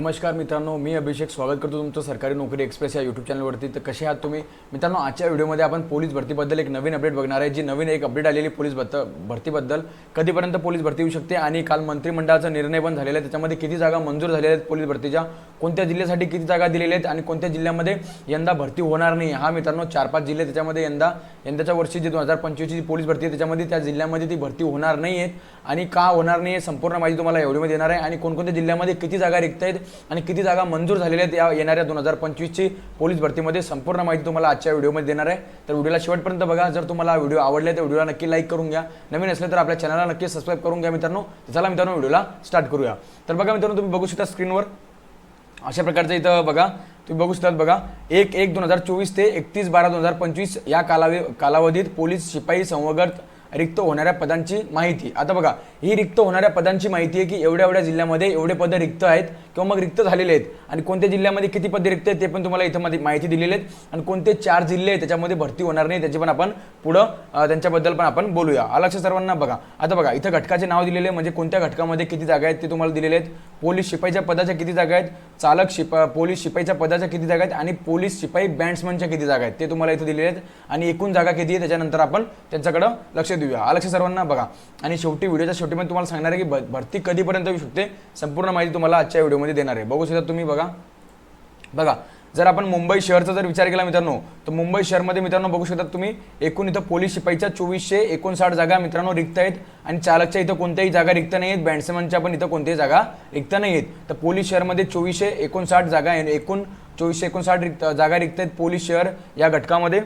नमस्कार मित्रांनो मी अभिषेक स्वागत करतो तुमचं सरकारी नोकरी एक्सप्रेस या यूट्यूब चॅनलवरती तर कसे आहात तुम्ही? मित्रांनो आजच्या व्हिडिओमध्ये आपण पोलीस भरतीबद्दल एक नवीन अपडेट बघणार आहे जी नवीन एक अपडेट आलेली पोलीस भरत भरतीबद्दल. कधीपर्यंत पोलीस भरती येऊ शकते आणि काल मंत्रिमंडळाचा निर्णय पण झालेला आहे. त्याच्यामध्ये किती जागा मंजूर झालेल्या आहेत पोलीस भरतीच्या? कोणत्या जिल्ह्यासाठी किती जागा दिलेल्या आहेत आणि कोणत्या जिल्ह्यामध्ये यंदा भरती होणार नाही? हा मित्रांनो चार पाच जिल्हे त्याच्यामध्ये यंदा यंदाच्या वर्षी जी दोन हजार पंचवीसची पोलीस भरती आहे त्याच्यामध्ये त्या जिल्ह्यामध्ये ती भरती होणार नाही आहेत आणि का होणार नाही आहे संपूर्ण माहिती तुम्हाला एवढीमध्ये देणार आहे. आणि कोणकोणत्या जिल्ह्यामध्ये किती जागा रिक्त आहेत आणि किती जागा मंजूर झालेल्या आहेत या येणाऱ्या दोन हजार पंचवीसची पोलीस भरतीमध्ये संपूर्ण माहिती तुम्हाला आजच्या व्हिडिओमध्ये देणार आहे. तर व्हिडिओला शेवटपर्यंत बघा. जर तुम्हाला व्हिडिओ आवडले तर व्हिडिओला नक्की लाईक करून घ्या. नवीन असले तर आपल्या चॅनलला नक्की सबस्क्राईब करून घ्या मित्रांनो. चला मित्रांनो व्हिडिओला स्टार्ट करूया. तर बघा मित्रांनो तुम्ही बघू शकता स्क्रीनवर. अशा प्रकारचं इथं बघा. तुम्ही बघू शकतात बघा. एक एक दोन हजार चोवीस ते एकतीस बारा दोन हजार पंचवीस या कालावधी कालावधीत पोलीस शिपाई संवगत रिक्त होणाऱ्या पदांची माहिती. आता बघा ही रिक्त होणाऱ्या पदांची माहिती आहे की एवढ्या एवढ्या जिल्ह्यामध्ये एवढे पद रिक्त आहेत किंवा मग रिक्त झालेले आहेत. आणि कोणत्या जिल्ह्यामध्ये किती पदे रिक्त आहेत ते पण तुम्हाला इथं मध्ये माहिती दिलेली आहेत. आणि कोणते चार जिल्हे आहेत त्याच्यामध्ये भरती होणार नाही त्याची पण आपण पुढं त्यांच्याबद्दल पण आपण बोलूया. अलक्ष सर्वांना बघा. आता बघा इथं घटकाचे नाव दिलेले आहे, म्हणजे कोणत्या घटकामध्ये किती जागा आहेत ते तुम्हाला दिलेले आहेत. पोलीस शिपाईच्या पदाच्या किती जागा आहेत? चालक शिपा पोलीस शिपाईच्या पदाच्या किती जागा आहेत? आणि पोलीस शिपाई बँड्समनच्या किती जागा आहेत? ते तुम्हाला इथं दिलेले आहेत. आणि एकूण जागा किती आहे? त्याच्यानंतर आपण त्यांच्याकडं लक्ष देऊया. अलक्ष सर्वांना बघा. आणि शेवटी व्हिडिओच्या शेवटी मी तुम्हाला सांगणार आहे की भरती कधीपर्यंत येऊ शकते संपूर्ण माहिती तुम्हाला आजच्या व्हिडिओमध्ये देणार आहे. बघू शकता तुम्ही बघा. बघा जर आपण मुंबई शहरचा जर विचार केला मित्रांनो तर मुंबई शहरमध्ये मित्रांनो बघू शकता तुम्ही एकूण इथं पोलीस शिपाईच्या चोवीसशे एकोणसाठ जागा मित्रांनो रिक्त आहेत आणि चालकच्या इथं कोणत्याही जागा रिक्त नाही आहेत. बँडसमनच्या पण इथं कोणत्याही जागा रिक्त नाही आहेत. तर पोलीस शहरमध्ये चोवीसशे एकोणसाठ जागा आहे एकूण चोवीसशे एकोणसाठ रिक्त जागा रिक्त आहेत पोलीस शहर या घटकामध्ये.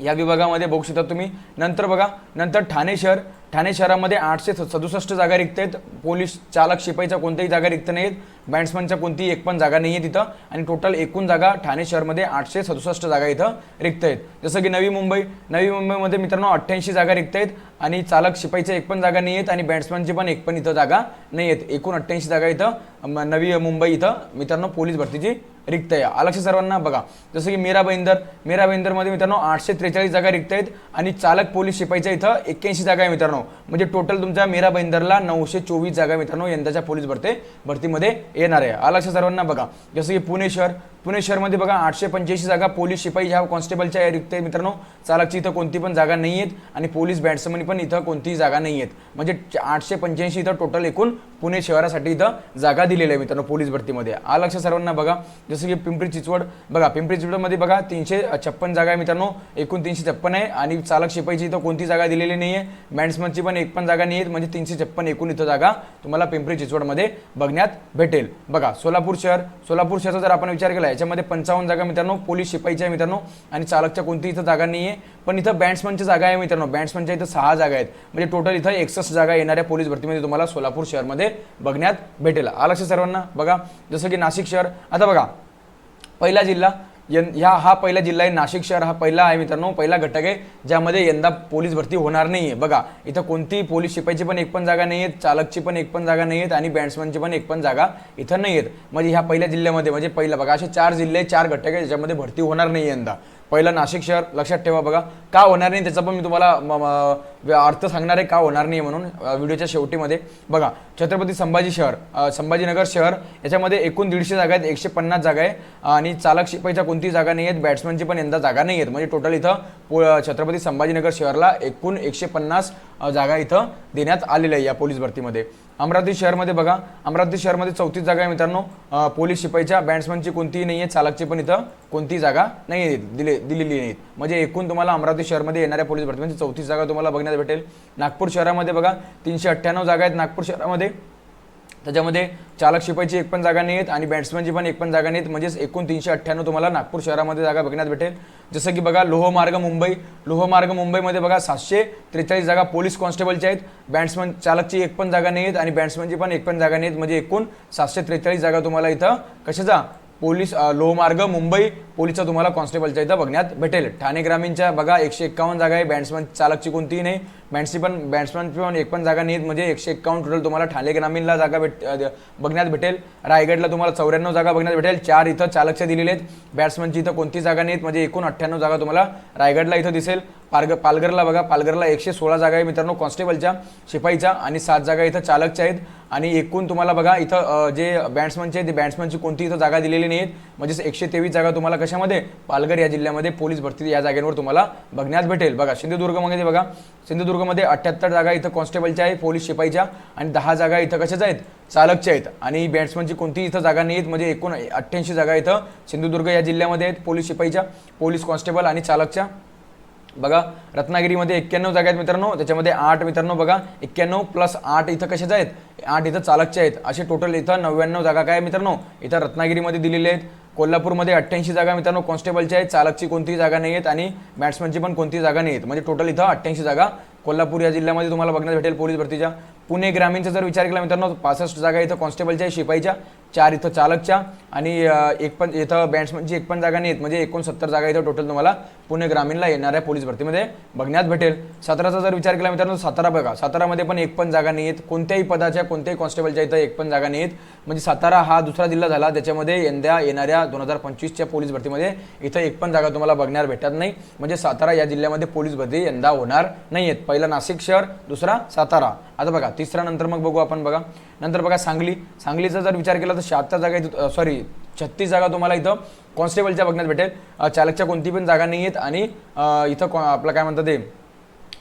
या विभागामध्ये बघू शकता तुम्ही. नंतर बघा नंतर ठाणे शहर ठाणे शहरामध्ये आठशे सदुसष्ट जागा रिक्त आहेत पोलीस चालक शिपाईच्या कोणत्याही जागा रिक्त नाही आहेत बँड्समनच्या कोणतीही एक पण जागा नाही आहे तिथं. आणि टोटल एकूण जागा ठाणे शहरमध्ये आठशे सदुसष्ट जागा इथं रिक्त आहेत जसं की नवी मुंबई. नवी मुंबईमध्ये मित्रांनो अठ्ठ्याऐंशी जागा रिक्त आहेत आणि चालक शिपाईच्या एक पण जागा नाही आहेत आणि बॅट्समनची पण एक पण इथं जागा नाही आहेत एकूण अठ्ठ्याऐंशी जागा इथं नवी मुंबई इथं मित्रांनो पोलीस भरतीची रिक्त आहे अलक्ष सर्वांना बघा. जसं की मीरा भाईंदर मीरा भाईंदरमध्ये मित्रांनो आठशे त्रेचाळीस जागा रिक्त आहेत आणि चालक पोलीस शिपाईच्या इथं एक्क्याऐंशी जागा आहे मित्रांनो. म्हणजे टोटल तुमच्या मीरा बैंदरला नऊशे चोवीस जागा मित्रांनो यंदाच्या पोलीस भरती भरतीमध्ये येणार आहे. अलक्ष सर्वांना? बघा जसं की पुणे शहर पुणे शहरमध्ये बघा आठशे पंच्याऐंशी जागा पोलीस शिपाई ह्या कॉन्स्टेबलच्या या रिक्त मित्रांनो चालकची इथं कोणती पण जागा नाही आहेत आणि पोलीस बॅट्समन पण इथं कोणतीही जागा नाही आहेत. म्हणजे आठशे पंच्याऐंशी इथं टोटल एकूण पुणे शहरासाठी इथं जागा दिलेल्या आहे मित्रांनो पोलीस भरतीमध्ये. आ लक्ष सर्वांना बघा जसं की पिंपरी चिंचवड बघा पिंपरी चिंचवडमध्ये बघा तीनशे छप्पन जागा आहे मित्रांनो एकूण तीनशे छप्पन आहे आणि चालक शिपाईची इथं कोणती जागा दिलेली नाही आहे बँड्समनची पण एक पण जागा नाही आहेत म्हणजे तीनशे छप्पन एकूण इथं जागा तुम्हाला पिंपरी चिंचवडमध्ये बघण्यात भेटेल. बघा सोलापूर शहर सोलापूर शहराचा जर आपण विचार केला याच्यामध्ये पंचावन्न जागा मित्रांनो पोलीस शिपाईच्या आहे मित्रांनो आणि चालकच्या कोणती इथं जागा नाही आहे पण इथं बँड्समनच्या जागा आहे मित्रांनो. बँड्समनच्या इथं सहा जागा आहेत. म्हणजे टोटल इथं एकसष्ट जागा येणाऱ्या पोलीस भरतीमध्ये तुम्हाला सोलापूर शहरमध्ये बघण्यात भेटेल. आलक्ष सर्वांना? बघा जसं की नाशिक शहर. आता बघा पहिला जिल्हा ह्या हा पहिला जिल्हा आहे नाशिक शहर हा पहिला आहे मित्रांनो पहिला घटक आहे ज्यामध्ये यंदा पोलीस भरती होणार नाही आहे बघा इथं कोणती पोलीस शिपाईची पण एक पण जागा नाही आहेत चालकची पण एक पण जागा नाही आहेत आणि बँड्समनची पण एक पण जागा इथं नाही आहेत म्हणजे ह्या पहिल्या जिल्ह्यामध्ये म्हणजे पहिला बघा असे चार जिल्हे चार घटक आहे ज्याच्यामध्ये भरती होणार नाही यंदा. पहिलं नाशिक शहर लक्षात ठेवा बघा. का होणार नाही त्याचा पण मी तुम्हाला अर्थ सांगणार आहे का होणार नाही म्हणून व्हिडिओच्या शेवटीमध्ये. बघा छत्रपती संभाजी शहर संभाजीनगर शहर याच्यामध्ये एकूण दीडशे जागा आहेत एकशे पन्नास जागा आहे. आणि चालक शिपाईच्या कोणती जागा नाही आहेत बॅट्समनची पण यंदा जागा नाही आहेत. म्हणजे टोटल इथं पो- छत्रपती संभाजीनगर शहरला एकूण एकशे पन्नास जागा इथं देण्यात आलेल्या आहे या पोलीस भरतीमध्ये. अमरावती शहरमध्ये बघा अमरावती शहरमध्ये चौतीस जागा आहे मित्रांनो. पोलीस शिपाईच्या बॅट्समनची कोणतीही नाही आहे चालकची पण इथं कोणतीही जागा नाही आहे दिले दिलेली नाहीत. म्हणजे एकूण तुम्हाला अमरावती शहरमध्ये येणाऱ्या पोलीस भरतीमध्ये चौतीस जागा तुम्हाला बघण्यात भेटेल. नागपूर शहरामध्ये बघा तीनशे अठ्ठ्याण्णव जागा आहेत नागपूर शहरामध्ये. त्याच्यामध्ये चालक शिपाईची एक पण जागा नाही आहेत आणि बॅट्समनची पण एक पण जागा नाहीत म्हणजेच एकूण तीनशे अठ्ठ्याण्णव तुम्हाला नागपूर शहरामध्ये जागा बघण्यात भेटेल. जसं की बघा लोहमार्ग मुंबई. लोहमार्ग मुंबईमध्ये बघा सातशे त्रेचाळीस जागा पोलीस कॉन्स्टेबलच्या आहेत. बॅट्समन चालकची एक पण जागा नाही आहेत आणि बॅट्समनची पण एक पण जागा नाही आहेत. म्हणजे एकूण सातशे त्रेचाळीस जागा तुम्हाला इथं कशाचा पोलीस लोहमार्ग मुंबई पोलीसचा तुम्हाला कॉन्स्टेबलच्या इथं बघण्यात भेटेल. ठाणे ग्रामीणच्या बघा एकशे एक्कावन्न जागा आहे. बॅट्समन चालकची कोणतीही नाही. बॅट्सची पण बॅट्समनची पण एक पण जागा नाही म्हणजे एकशे एक्कावन्न टोटल तुम्हाला ठाणे ग्रामीणला जागा भेट बघण्यात भेटेल. रायगडला तुम्हाला चौऱ्याण्णव जागा बघण्यात भेटेल. चार इथं चालकच्या दिलेले आहेत. बॅट्समनची इथं कोणती जागा नाहीत. म्हणजे एकूण अठ्ठ्याण्णव जागा तुम्हाला रायगडला इथं दिसेल. पालघर पालघरला बघा पालघरला एकशे सोळा जागा आहे मित्रांनो कॉन्स्टेबलच्या शिपाईच्या आणि सात जागा इथं चालकच्या आहेत. आणि एकूण तुम्हाला बघा इथं जे बॅट्समनचे आहेत ते बॅट्समनची कोणती इथं जागा दिलेली नाहीत. म्हणजेच एकशे तेवीस जागा तुम्हाला कशामध्ये? पालघर या जिल्ह्यामध्ये पोलीस भरती या जागेवर तुम्हाला बघण्यास भेटेल. बघा सिंधुदुर्गमध्ये बघा सिंधुदुर्गमध्ये अठ्ठ्याहत्तर जागा इथं कॉन्स्टेबलच्या आहे पोलीस शिपाईच्या आणि दहा जागा इथं कशाच्या आहेत? चालकच्या आहेत. आणि बॅट्समनची कोणती इथं जागा नाही आहेत म्हणजे एकूण अठ्ठ्याऐंशी जागा इथं सिंधुदुर्ग या जिल्ह्यामध्ये आहेत पोलीस शिपाईच्या पोलीस कॉन्स्टेबल आणि चालकच्या. बघा रत्नागिरीमध्ये एक्क्याण्णव जागा आहेत मित्रांनो त्याच्यामध्ये आठ मित्रांनो बघा एक्क्याण्णव प्लस आठ इथं कशाच्या आहेत? आठ इथं चालकचे आहेत. असे टोटल इथं नव्याण्णव जागा काय आहे मित्रांनो? इथं रत्नागिरीमध्ये दिलेले आहेत. कोल्हापूरमध्ये अठ्ठ्याऐंशी जागा मित्रांनो कॉन्स्टेबलच्या आहेत. चालकची कोणतीही जागा नाही आहेत आणि बॅट्समनची पण कोणतीही जागा नाही आहेत. म्हणजे टोटल इथं अठ्ठ्याऐंशी जागा. कोल्हापूर या जिल्ह्यामध्ये तुम्हाला बघण्यास भेटेल पोलीस भरतीच्या. पुणे ग्रामीणचा जर विचार केला मित्रांनो पासष्ट जागा इथं कॉन्स्टेबलच्या शिपाईच्या. चार इथं चालकच्या आणि एक पण इथं बॅट्समनची एक पण जागा नाही आहेत म्हणजे एकोणसत्तर जागा इथं टोटल तुम्हाला पुणे ग्रामीणला येणाऱ्या पोलीस भरतीमध्ये बघण्यात भेटेल. साताराचा जर विचार केला मित्रांनो सातारा बघा. सातारामध्ये पण एक पण जागा नाही आहेत कोणत्याही पदाच्या कोणत्याही कॉन्स्टेबलच्या इथं एक पण जागा नाही आहेत म्हणजे सातारा हा दुसरा जिल्हा झाला. त्याच्यामध्ये यंदा येणाऱ्या दोन हजार पंचवीसच्या पोलीस भरतीमध्ये इथं एक पण जागा तुम्हाला बघण्यात भेटत नाही. म्हणजे सातारा या जिल्ह्यामध्ये पोलीस भरती यंदा होणार नाही आहेत पहिला नाशिक शहर दुसरा सातारा. आता बघा तिसरा नंतर मग बघू आपण बघा. नंतर बघा सांगली. सांगलीचा जर विचार केला तर शहात्तर जागा इथं सॉरी छत्तीस जागा तुम्हाला इथं कॉन्स्टेबलच्या बघण्यात भेटेल. चालकच्या कोणती पण जागा नाही आहेत आणि इथं आपलं काय म्हणतात ते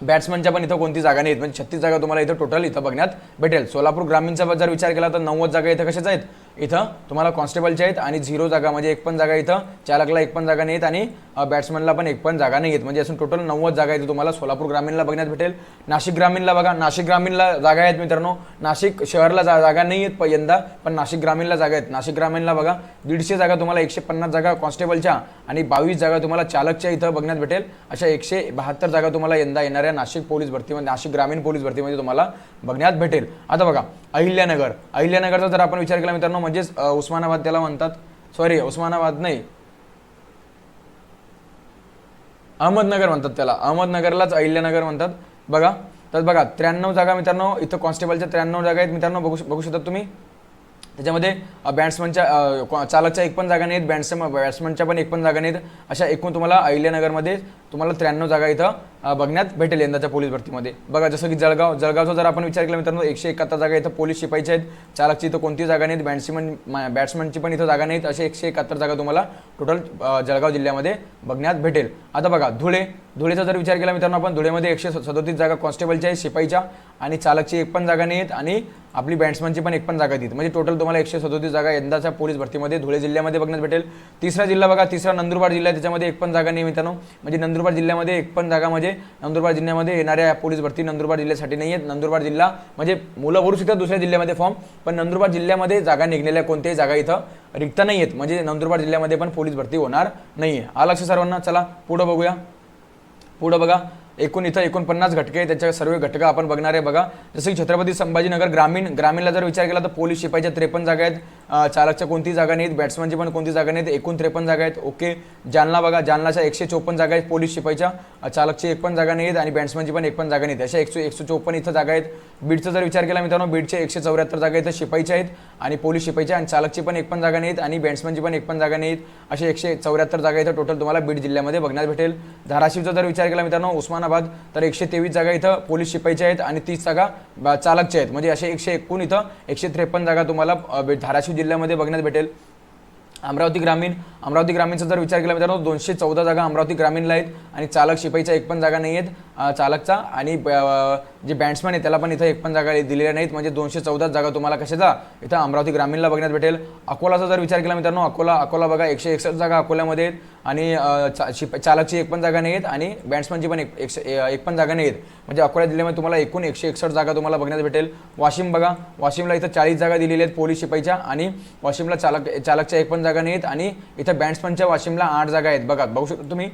बॅट्समनच्या पण इथं कोणती जागा नाही आहेत म्हणजे छत्तीस जागा तुम्हाला इथं टोटल इथं बघण्यात भेटेल. सोलापूर ग्रामीणचा जर विचार केला तर नव्वद जागा इथं कशाच आहेत? इथं तुम्हाला कॉन्स्टेबलच्या आहेत आणि झिरो जागा म्हणजे एक पण जागा इथं चालकला एक पण जागा नाही आहेत आणि बॅट्समनला पण एक पण जागा नाही आहेत म्हणजे असून टोटल नव्वद जागा इथं तुम्हाला सोलापूर ग्रामीणला बघण्यात भेटेल. नाशिक ग्रामीणला बघा. नाशिक ग्रामीणला जागा आहेत मित्रांनो. नाशिक शहरला जा- जागा नाही आहेत यंदा पण नाशिक ग्रामीणला जागा आहेत. नाशिक ग्रामीणला बघा. दीडशे जागा तुम्हाला एकशे पन्नास जागा कॉन्स्टेबलच्या आणि बावीस जागा तुम्हाला चालकच्या इथं बघण्यात भेटेल. अशा एकशे बहात्तर जागा तुम्हाला यंदा येणाऱ्या नाशिक पोलीस भरतीमध्ये नाशिक ग्रामीण पोलीस भरतीमध्ये तुम्हाला बघण्यात भेटेल. आता बघा अहिल्यानगर. अहिल्यानगरचा जर आपण विचार केला मित्रांनो म्हणजेच उस्मानाबाद त्याला म्हणतात सॉरी उस्मानाबाद नाही. अहमदनगर म्हणतात त्याला. अहमदनगरलाच अहिल्यानगर म्हणतात. बघा तर बघा त्र्याण्णव जागा मित्रांनो इथं कॉन्स्टेबलच्या त्र्याण्णव जागा आहेत. मित्रांनो बघू बघू शकता तुम्ही. त्याच्यामध्ये बॅट्समनच्या चालकच्या एक पण जागा नाहीत बॅट्समन बॅट्समनच्या पण एक पण जागा नाहीत. अशा एकूण तुम्हाला अहिल्यानगरमध्ये तुम्हाला त्र्याण्णव जागा इथं बघण्यात भेटेल यंदाच्या पोलीस भरतीमध्ये. बघा जसं की जळगाव जळगावचा जर आपण विचार केला मित्रांनो एकशे एकाहत्तर जागा इथं पोलीस शिपाईच्या आहेत. चालकची इथं कोणती जागा नाहीत. बॅट्समन बॅट्समनची पण इथं जागा नाहीत. असे एकशे एकाहत्तर जागा तुम्हाला टोटल जळगाव जिल्ह्यामध्ये बघण्यात भेटेल. आता बघा धुळे धुळेचा जर विचार केला मित्रांनो आपण धुळेमध्ये एकशे सदोतीस जागा कॉन्स्टेबलच्या आहेत शिपाईच्या आणि चालकची एक पण जागा नाही आहेत आणि आपली बॅट्समनची पण एक पण जागा देत म्हणजे टोटल तुम्हाला एकशे सदोतीस जागा यंदाच्या पोलीस भरतीमध्ये धुळे जिल्ह्यामध्ये बघण्यात भेटेल. तिसरा जिल्हा बघा तिसरा नंदुरबार जिल्हा त्याच्यामध्ये एक पण जागा नाही मित्रांनो. म्हणजे नंदुरबार जिल्ह्यामध्ये एक पण जागा म्हणजे नंदुरबार जिल्ह्यामध्ये येणाऱ्या पोलीस भरती नंदुरबार जिल्ह्यासाठी नाही आहेत नंदुरबार जिल्हा म्हणजे मुलं भरू शकतात दुसऱ्या जिल्ह्यामध्ये फॉर्म पण नंदुरबार जिल्ह्यामध्ये जागा निघलेल्या कोणत्याही जागा इथं रिक्त नाही आहेत म्हणजे नंदुरबार जिल्ह्यामध्ये पण पोलीस भरती होणार नाही आहे आलक्ष लक्ष सर्वांना चला पुढं बघूया. पुढं बघा. एकूण इथं एकोणपन्नास घटके आहेत, त्याच्या सर्व घटक आपण बघणार आहे. बघा जसं की छत्रपती संभाजीनगर ग्रामीण ग्रामीणला जर विचार केला तर पोलीस शिपाईच्या त्रेपन्न जागा आहेत. चालकच्या कोणती जागा नाहीत बॅट्समनची पण कोणती जागा नाहीत एकूण त्रेपन्न जागा आहेत. ओके जालना बघा जालनाच्या एकशे चोपन्न जागा आहेत पोलीस शिपाईच्या चालकची एक पण जागा नाही आहेत आणि बॅट्समनची पण एक पण जागा नाहीत. अशा एकशे एकशे चोपन्न इथं जागा आहेत. बीडचा जर विचार केला मित्रांनो बीडचे एकशे चौऱ्याहत्तर जागा इथं शिपाईच्या आहेत आणि पोलीस शिपाईच्या आणि चालकची पण एक पण जागा नाहीत आणि बॅट्समनची पण एक पण जागा नाहीत. असे एकशे चौऱ्याहत्तर जागा इथं टोटल तुम्हाला बीड जिल्ह्यामध्ये बघण्यात भेटेल. धाराशिवचा जर विचार केला मित्रांनो उस्मानाबाद तर एकशे तेवीस जागा इथं पोलीस शिपाईच्या आहेत आणि तीस जागा चालकच्या आहेत. म्हणजे असे एकशे एकूण इथं एकशे त्रेपन्न जागा तुम्हाला धाराशिव बे- जिल्ह्यामध्ये बघण्यात भेटेल. अमरावती ग्रामीण अमरावती ग्रामीणचा जर विचार केला मित्रांनो दोनशे चौदा जागा अमरावती ग्रामीणला आहेत आणि चालक शिपाईच्या एक पण जागा नाही आहेत चालकचा आणि ब- जे बॅट्समॅन आहे त्याला पण इथं एक पण जागा दिलेल्या नाहीत. म्हणजे दोनशे चौदा जागा तुम्हाला कशाचा इथं अमरावती ग्रामीणला बघण्यात भेटेल. अकोलाचा जर विचार केला मित्रांनो अकोला अकोला बघा एकशे एकसष्ट जागा अकोल्यामध्ये आहेत. आणि चा- शिप चालकची एक पण जागा नाही आहेत आणि बॅट्समॅनची पण एक एकशे एक पण जागा नाही आहेत म्हणजे अकोला जिल्ह्यामध्ये तुम्हाला एकूण एकशे एकसष्ट जागा तुम्हाला बघण्यात भेटेल. वाशिम बघा वाशिमला इथं चाळीस जागा दिलेल्या आहेत पोलीस शिपाईच्या आणि वाशिमला चालक चालकच्या एक पण जागा नाही आहेत आणि इथं बॅट्समनच्या वाशिमला आठ जागा आहेत. बघा बघू शकता तुम्ही.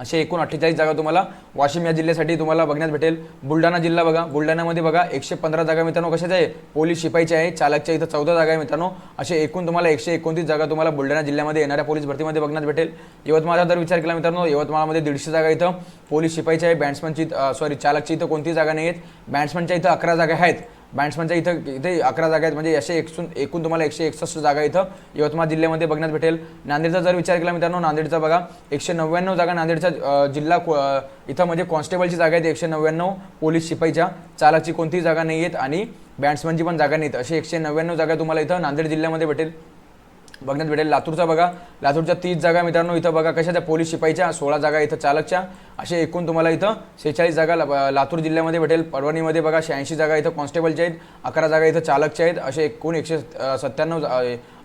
असे एकूण अठ्ठेचाळीस जागा तुम्हाला वाशिम या जिल्ह्यासाठी तुम्हाला बघण्यात भेटेल. बुलढाणा जिल्हा बघा. बुलढाण्यामध्ये बघा एकशे पंधरा जागा मित्रांनो कशाच्या आहे? पोलीस शिपाईच्या आहे. चालकच्या इथं चौदा जागा आहे मित्रांनो. असे एकूण तुम्हाला एकशे एकोणतीस जागा तुम्हाला बुलढाणा जिल्ह्यामध्ये येणाऱ्या पोलीस भरतीमध्ये बघण्यात भेटेल. यवतमाळचा जर विचार केला मित्रांनो यवतमाळमध्ये दीडशे जागा इथं पोलीस शिपाईच्या आहे. बॅट्समनची सॉरी चालकची इथं कोणती जागा नाही आहेत बॅट्समनच्या इथं अकरा जागा आहेत. बॅट्समॅनच्या म्हणजे इथं इथे अकरा जागा आहेत. म्हणजे असे एकूण एकूण तुम्हाला एकशे एकसष्ट जागा इथं यवतमाळ जिल्ह्यामध्ये बघण्यात भेटेल. नांदेडचा जर विचार केला मित्रांनो नांदेडचा बघा एकशे नव्याण्णव जागा नांदेडचा जिल्हा इथं म्हणजे कॉन्स्टेबलची जागा आहेत. एकशे नव्याण्णव पोलीस शिपाईच्या. चालकची कोणतीही जागा नाही आहेत आणि बॅट्समनची पण जागा नाहीत असे एकशे नव्याण्णव जागा तुम्हाला इथं नांदेड जिल्ह्यामध्ये भेटेल. बघण्यात भेटेल. लातूरचा बघा. लातूरच्या तीस जागा मित्रांनो इथं बघा. कशा त्या पोलीस शिपाईच्या? सोळा जागा इथं चालकच्या. असे एकूण तुम्हाला इथं सेहेचाळीस जागा लातूर जिल्ह्यामध्ये भेटेल. परभणीमध्ये बघा शहाऐंशी जागा इथं कॉन्स्टेबलच्या आहेत. अकरा जागा इथं चालकच्या आहेत. असे एकूण एकशे सत्त्याण्णव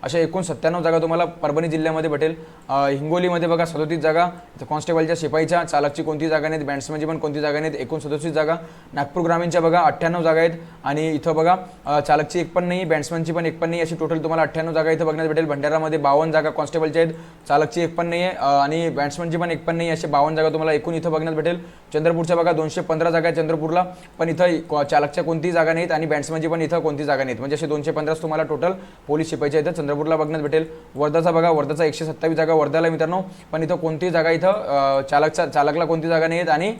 अशा एकूण सत्त्याण्णव जागा तुम्हाला परभणी जिल्ह्यामध्ये भेटेल. हिंगोलीमध्ये बघा सदोतीस जागा कॉन्स्टेबलच्या शिपाईच्या चालकची कोणती जागा नाहीत बॅट्समॅनची पण कोणती जागा नाहीत एकूण सदोतीस जागा. नागपूर ग्रामीणच्या बघा अठ्ठ्याण्णव जागा आहेत आणि इथं बघा चालकची एक पण नाही बॅट्समॅनची पण एक पण नाही अशी टोटल तुम्हाला अठ्ठ्याण्णव जागा इथं बघण्यात भेटेल. भंडारामध्ये बावन्न जागा कॉन्स्टेबलच्या आहेत चालकची एक पण नाही आहे आणि बॅट्समनची पण एक पण नाही असे बावन्न जागा तुम्हाला एकूण इथं बघण्यात भेटेल. चंद्रपूरच्या बघा दोनशे पंधरा जागा आहे चंद्रपूरला पण इथं चालकच्या कोणतीही जागा नाहीत आणि बॅट्समनची पण इथं कोणती जागा नाहीत. म्हणजे असे दोनशे पंधराच तुम्हाला टोटल पोलीस शिपाईच्या इथं चंद्र चंद्रपूरला बघण्यात भेटेल. वर्धाचा बघा वर्धाचा एकशे सत्तावीस जागा वर्धाला मित्रांनो. पण इथं कोणती जागा इथं चालकचा चालकला कोणती जागा नाही आहेत आणि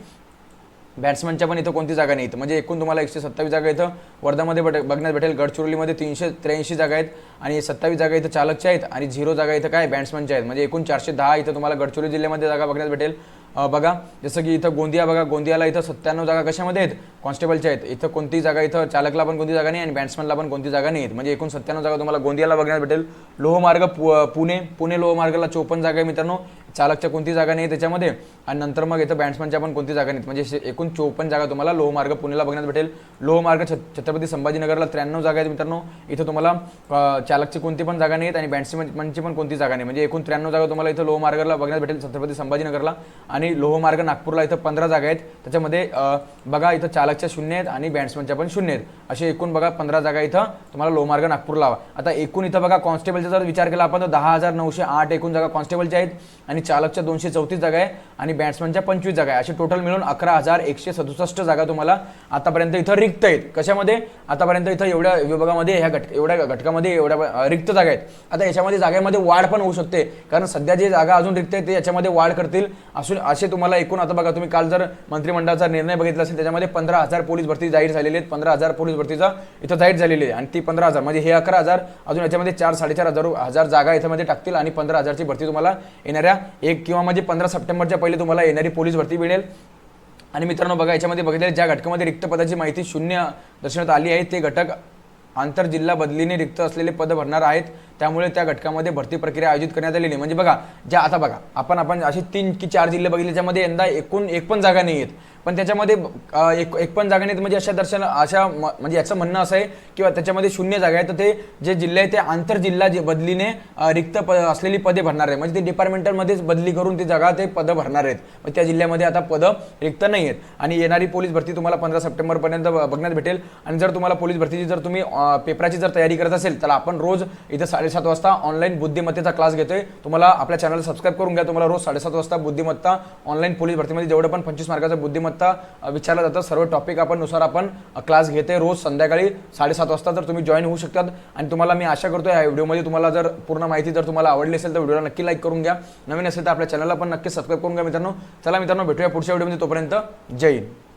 बॅट्समॅनच्या पण इथं कोणती जागा नाहीत म्हणजे एकूण तुम्हाला एकशे सत्तावीस जागा इथं वर्धामध्ये भेट बघण्यात भेटेल. गडचिरोलीमध्ये तीनशे त्र्याऐंशी जागा आहेत आणि सत्तावीस जागा इथं चालकच्या आहेत आणि झिरो जागा इथं काय? बॅट्समॅनच्या आहेत. म्हणजे एकूण चारशे दहा इथं तुम्हाला गडचिरोली जिल्ह्यामध्ये जागा बघण्यात भेटेल. बघा जसं की इथं गोंदिया बघा गोंदियाला इथं सत्त्याण्णव जागा कशामध्ये आहेत? कॉन्स्टेबलच्या आहेत. इथं कोणती जागा इथं चालकला पण कोणती जागा नाही आणि बॅट्समॅनला पण कोणती जागा नाही आहेत. म्हणजे एकूण सत्त्याण्णव जागा तुम्हाला गोंदियाला बघण्यात भेटेल. लोहमार्ग पु- पुणे पुणे लोहमार्गाला चोपन्न जागा आहे मित्रांनो. चालकच्या कोणती जागा नाही त्याच्यामध्ये. आणि नंतर मग इथं बॅट्समॅनच्या पण कोणती जागा नाहीत. म्हणजे एकूण चोपन्न जागा तुम्हाला लोहमार्ग पुणेला बघण्यात भेटेल. लोहमार्ग छ छत्रपती संभाजीनगरला त्र्याण्णव जागा आहेत मित्रांनो. इथं तुम्हाला चालकची कोणती पण जागा नाहीत आणि बॅट्समॅनची पण कोणती जागा नाही. म्हणजे एकूण त्र्याण्णव जागा तुम्हाला इथं लोहमार्गला बघण्यात भेटेल छत्रपती संभाजीनगरला. आणि लोहमार्ग नागपूरला इथं पंधरा जागा आहेत. त्याच्यामध्ये बघा इथं चालकच्या शून्य आहेत आणि बॅट्समॅनच्या पण शून्य आहेत. असे एकूण बघा पंधरा जागा इथं तुम्हाला लोहमार्ग नागपूरला हवा. आता एकूण इथं बघा कॉन्स्टेबलचा जर विचार केला आपण तर दहा हजार नऊशे आठ एकूण जागा कॉन्स्टेबलच्या आहेत. आणि चालकच्या दोनशे चौतीस जागा आहे आणि बॅट्समॅनच्या पंचवीस जागा आहे. असे टोटल मिळून अकरा हजार एकशे सदुसष्ट जागा तुम्हाला आतापर्यंत इथं रिक्त आहेत. कशामध्ये? आतापर्यंत इथं एवढ्या विभागामध्ये ह्या घटक एवढ्या घटकामध्ये एवढ्या रिक्त जागा आहेत. आता याच्यामध्ये जागेमध्ये वाढ पण होऊ शकते. कारण सध्या जे जागा अजून रिक्त आहेत ते याच्यामध्ये वाढ करतील. असून असे तुम्हाला एकूण आता बघा तुम्ही काल जर मंत्रिमंडळाचा निर्णय बघितला असेल त्याच्यामध्ये पंधरा हजार पोलीस भरती जाहीर झालेली आहेत. पंधरा हजार पोलीस भरतीचा इथं जाहीर झालेली आहे. आणि ती पंधरा हजार म्हणजे हे अकरा हजार अजून याच्यामध्ये चार साडेचार हजार हजार जागा याच्यामध्ये टाकतील आणि पंधरा हजारची भरती तुम्हाला येणाऱ्या एक किंवा म्हणजे पंधरा सप्टेंबरच्या पहिले तुम्हाला येणारी पोलीस भरती मिळेल. आणि मित्रांनो बघा याच्यामध्ये बघितलेल्या ज्या घटकामध्ये रिक्त पदाची माहिती शून्य दर्शवण्यात आली आहे ते घटक आंतरजिल्हा बदलीने रिक्त असलेले पद भरणार आहेत. त्यामुळे त्या घटकामध्ये भरती प्रक्रिया आयोजित करण्यात आलेली म्हणजे बघा ज्या आता बघा आपण आपण असे तीन की चार जिल्हे बघितले त्याच्यामध्ये यंदा एकूण एक पण जागा नाही आहेत. पण त्याच्यामध्ये एक एक पण जागा नाहीत म्हणजे अशा दर्शन अशा म्हणजे याचं म्हणणं असं आहे किंवा त्याच्यामध्ये शून्य जागा आहे तर ते जे जिल्हे आहे ते आंतरजिल्हा जे बदलीने रिक्त प असलेली पदे भरणार आहे म्हणजे ते डिपार्टमेंटलमध्येच बदली करून ती जागा ते पदं भरणार आहेत. मग त्या जिल्ह्यामध्ये आता पदं रिक्त नाही आहेत. आणि येणारी पोलीस भरती तुम्हाला पंधरा सप्टेंबरपर्यंत बघण्यात भेटेल. आणि जर तुम्हाला पोलीस भरतीची जर तुम्ही पेपराची जर तयारी करत असेल तर आपण रोज इथं साडे साडेसात वाजता ऑनलाईन बुद्धिमत्तेचा क्लास घेतोय. तुम्हाला आपल्या चॅनलला सबस्क्राईब करून घ्या. तुम्हाला रोज साडेसात वाजता बुद्धिमत्ता ऑनलाईन पोलीस भरतीमध्ये जेवढं पण पंचवीस मार्काचं बुद्धिमत्ता विचारलं जातं सर्व टॉपिक आपण नुसार आपण क्लास घेते रोज संध्याकाळी साडेसात वाजता तर तुम्ही जॉईन होऊ शकतात. आणि तुम्हाला मी आशा करतो या व्हिडिओमध्ये तुम्हाला जर पूर्ण माहिती जर तुम्हाला आवडली असेल तर व्हिडिओला नक्की लाईक करून घ्या. नवीन असेल तर आपल्या चॅनलला पण नक्की सबस्क्राईब करून घ्या मित्रांनो. चला मित्रांनो भेटूया पुढच्या व्हिडिओमध्ये तोपर्यंत जय हिंद.